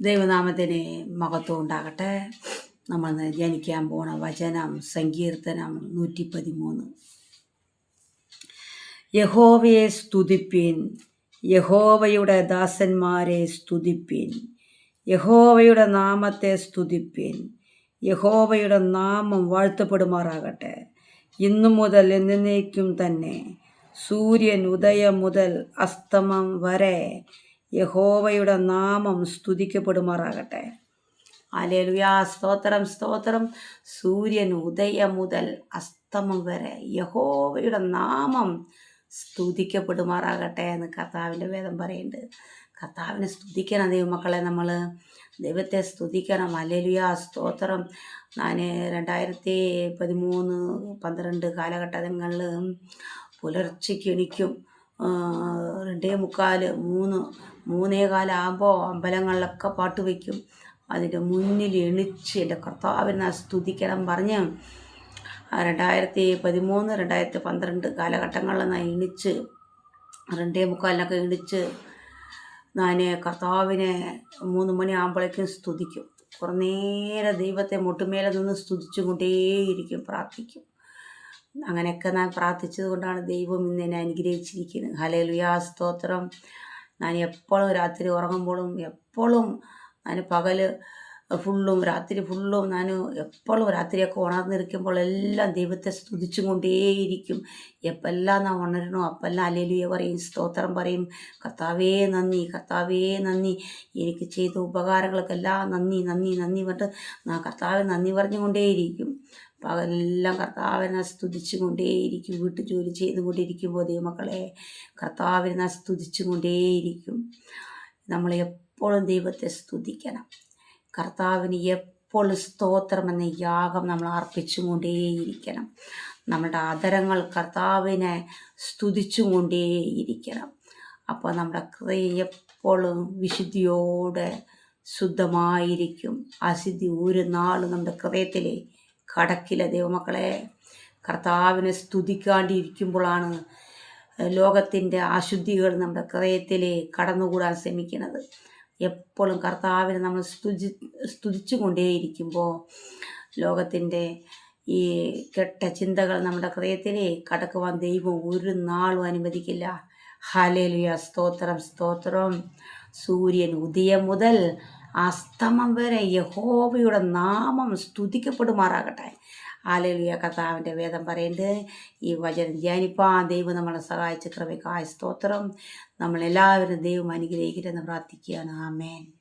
ദൈവനാമത്തിന് മഹത്വം ഉണ്ടാകട്ടെ. നമ്മൾ ജനിക്കാൻ പോണ വചനം സങ്കീർത്തനം നൂറ്റി പതിമൂന്ന് യഹോവയെ സ്തുതിപ്പിൻ യഹോവയുടെ ദാസന്മാരെ സ്തുതിപ്പിൻ യഹോവയുടെ നാമത്തെ സ്തുതിപ്പിൻ യഹോവയുടെ നാമം വാഴ്ത്തപ്പെടുമാറാകട്ടെ. ഇന്നു മുതൽ എന്നേക്കും തന്നെ സൂര്യൻ ഉദയം മുതൽ അസ്തമം വരെ യഹോവയുടെ നാമം സ്തുതിക്കപ്പെടുമാറാകട്ടെ. അലേലുയാ സ്തോത്രം സ്തോത്രം. സൂര്യൻ ഉദയം മുതൽ അസ്തമം വരെ യഹോവയുടെ നാമം സ്തുതിക്കപ്പെടുമാറാകട്ടെ എന്ന് കർത്താവിന്റെ വേദം പറയുന്നുണ്ട്. കർത്താവിനെ സ്തുതിക്കണം ദൈവമക്കളെ നമ്മൾ ദൈവത്തെ സ്തുതിക്കണം. അലേലുയാ സ്തോത്രം. ഞാൻ രണ്ടായിരത്തി പതിമൂന്ന് പന്ത്രണ്ട് കാലഘട്ടങ്ങളിൽ പുലർച്ചയ്ക്ക് എണിക്കും. രണ്ടേ മുക്കാൽ മൂന്ന് മൂന്നേ കാലാകുമ്പോൾ അമ്പലങ്ങളിലൊക്കെ പാട്ട് വയ്ക്കും. അതിന്റെ മുന്നിൽ എണിച്ച് എന്റെ കർത്താവിനെ സ്തുതിക്കണം പറഞ്ഞ് രണ്ടായിരത്തി പതിമൂന്ന് രണ്ടായിരത്തി പന്ത്രണ്ട് കാലഘട്ടങ്ങളിൽ ഞാൻ എണിച്ച് രണ്ടേ മുക്കാലിനൊക്കെ എണിച്ച് ഞാൻ കർത്താവിനെ മൂന്ന് മണിയാകുമ്പോഴേക്കും സ്തുതിക്കും. കുറേ നേരം ദൈവത്തെ മുട്ടുമേലെ നിന്ന് സ്തുതിച്ചുകൊണ്ടേയിരിക്കും പ്രാർത്ഥിക്കും. അങ്ങനെയൊക്കെ ഞാൻ പ്രാർത്ഥിച്ചത് കൊണ്ടാണ് ദൈവം ഇന്ന് എന്നെ അനുഗ്രഹിച്ചിരിക്കുന്നത്. ഹലേലുയാ സ്തോത്രം. ഞാൻ എപ്പോഴും രാത്രി ഉറങ്ങുമ്പോഴും എപ്പോഴും ഞാൻ പകൽ ഫുള്ളും രാത്രി ഫുള്ളും ഞാൻ എപ്പോഴും രാത്രിയൊക്കെ ഉണർന്നിരിക്കുമ്പോൾ എല്ലാം ദൈവത്തെ സ്തുതിച്ചു കൊണ്ടേയിരിക്കും. എപ്പെല്ലാം നാം ഉണരണോ അപ്പെല്ലാം അലേലുയ പറയും സ്തോത്രം പറയും. കർത്താവേ നന്ദി കർത്താവേ നന്ദി. എനിക്ക് ചെയ്ത ഉപകാരങ്ങൾക്കെല്ലാം നന്ദി നന്ദി നന്ദി പറഞ്ഞിട്ട് കർത്താവ് നന്ദി പറഞ്ഞുകൊണ്ടേയിരിക്കും. പകലെല്ലാം കർത്താവിനെ സ്തുതിച്ചു കൊണ്ടേയിരിക്കും വീട്ടു ജോലി ചെയ്തുകൊണ്ടിരിക്കുമ്പോൾ ദൈവമക്കളെ കർത്താവിനെ സ്തുതിച്ചുകൊണ്ടേയിരിക്കും. നമ്മൾ എപ്പോഴും ദൈവത്തെ സ്തുതിക്കണം. കർത്താവിന് എപ്പോഴും സ്തോത്രം എന്ന യാഗം നമ്മൾ അർപ്പിച്ചുകൊണ്ടേയിരിക്കണം. നമ്മുടെ ആദരങ്ങൾ കർത്താവിനെ സ്തുതിച്ചുകൊണ്ടേയിരിക്കണം. അപ്പോൾ നമ്മുടെ ഹൃദയം എപ്പോഴും വിശുദ്ധിയോടെ ശുദ്ധമായിരിക്കും. അശുദ്ധി ഒരു നാളും നമ്മുടെ ഹൃദയത്തിലെ കടക്കില്ല ദൈവമക്കളെ കർത്താവിനെ സ്തുതിക്കാണ്ടിരിക്കുമ്പോഴാണ് ലോകത്തിന്റെ അശുദ്ധികൾ നമ്മുടെ ഹൃദയത്തിൽ കടന്നുകൂടാൻ ശ്രമിക്കുന്നത്. എപ്പോഴും കർത്താവിനെ നമ്മൾ സ്തുതി സ്തുതിച്ചു കൊണ്ടേയിരിക്കുമ്പോൾ ലോകത്തിന്റെ ഈ കെട്ട ചിന്തകൾ നമ്മുടെ ഹൃദയത്തിലെ കടക്കുവാൻ ദൈവം ഒരു നാളും അനുവദിക്കില്ല. ഹലേലുയ സ്തോത്രം സ്തോത്രം. സൂര്യൻ ഉദയം മുതൽ അസ്തമം വരെ യഹോവയുടെ നാമം സ്തുതിക്കപ്പെടുമാറാകട്ടെ. ആലലിയ കഥാവിന്റെ വേദം പറയുന്നത് ഈ വചനം ധ്യാനിപ്പാൻ ദൈവം നമ്മളെ സഹായിച്ച കൃപയ്ക്കായ സ്തോത്രം. നമ്മളെല്ലാവരും ദൈവം അനുഗ്രഹിക്കട്ടെന്ന് പ്രാർത്ഥിക്കുകയാണ്. ആമേൻ.